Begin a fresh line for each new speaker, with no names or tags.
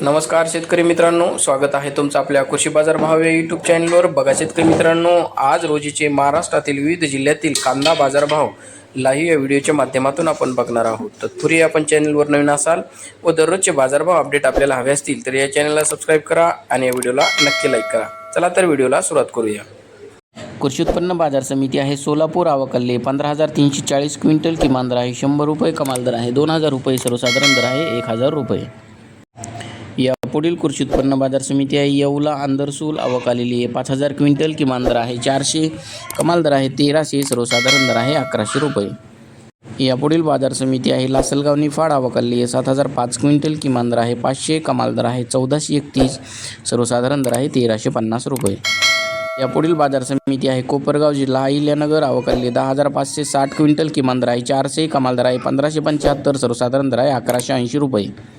नमस्कार शेतकरी मित्रांनो स्वागत आहे तुमचं आपल्या कृषी बाजार भाव या यूट्यूब चॅनलवर बघा शेतकरी मित्रांनो आज रोजीचे महाराष्ट्रातील विविध जिल्ह्यातील कांदा बाजारभाव लाईव्ह या व्हिडिओच्या माध्यमातून आपण बघणार आहोत. तत्पूर्वी आपण चॅनलवर नवीन असाल व दररोजचे बाजारभाव अपडेट आपल्याला हवे असतील तर या चॅनलला सबस्क्राईब करा आणि या व्हिडिओला नक्की लाईक करा. चला तर व्हिडिओला सुरुवात करूया. कृषी उत्पन्न बाजार समिती आहे सोलापूर आवकल्ले पंधरा हजार तीनशे चाळीस क्विंटल किमान दर आहे शंभर रुपये कमाल दर आहे दोन हजार रुपये सर्वसाधारण दर आहे एक हजार रुपये. या पुढील कृषी उत्पन्न बाजार समिती आहे. येवला आंदरसूल आवक आलेली आहे. पाच हजार क्विंटल किमान दर आहे. चारशे कमाल दर आहे. तेराशे सर्वसाधारण दर आहे. अकराशे रुपये. यापुढील बाजार समिती आहे. लासलगाव निफाड आवक आलेली आहे. सात हजार पाच क्विंटल किमान दर आहे. पाचशे कमाल दर आहे. चौदाशे एकतीस सर्वसाधारण दर आहे. तेराशे पन्नास रुपये. यापुढील बाजार समिती आहे. कोपरगाव जिल्हा अहिल्यानगर आवकल्ली दहा हजार पाचशे साठ क्विंटल किमान दर आहे. चारशे कमाल दर आहे. पंधराशे पंच्याहत्तर सर्वसाधारण दर आहे. अकराशे ऐंशी रुपये.